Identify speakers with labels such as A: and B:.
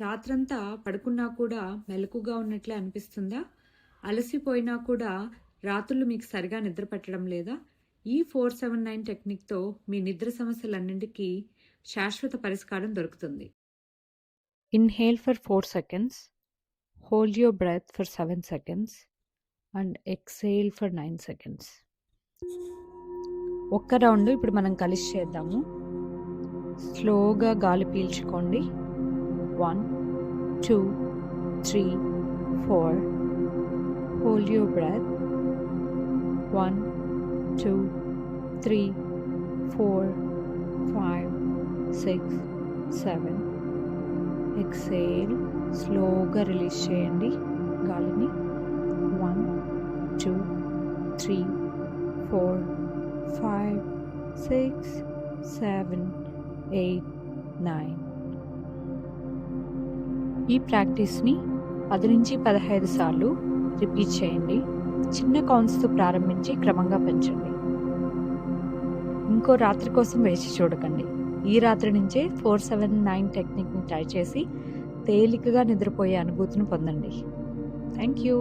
A: రాత్రంతా పడుకున్నా కూడా మెలకుగా ఉన్నట్లే అనిపిస్తుందా? అలసిపోయినా కూడా రాత్రులు మీకు సరిగా నిద్ర పట్టడం లేదా? ఈ ఫోర్ సెవెన్ నైన్ టెక్నిక్తో మీ నిద్ర సమస్యలన్నింటికీ శాశ్వత పరిష్కారం దొరుకుతుంది. Inhale for four seconds hold your breath for seven seconds and exhale for nine seconds. ఒక్క రౌండ్ ఇప్పుడు మనం కలిసి చేద్దాము. స్లోగా గాలి పీల్చుకోండి. one two three four hold your breath one two three four five six seven exhale స్లోగా release చేయండి గాలిని one two three four five six seven eight nine ఈ ప్రాక్టీస్ని పది నుంచి పదహైదు సార్లు రిపీట్ చేయండి. చిన్న కౌంట్స్తో ప్రారంభించి క్రమంగా పెంచండి. ఇంకో రాత్రి కోసం వేచి చూడకండి. ఈ రాత్రి నుంచే ఫోర్ సెవెన్ నైన్ టెక్నిక్ని ట్రై చేసి తేలికగా నిద్రపోయే అనుభూతిని పొందండి. Thank you.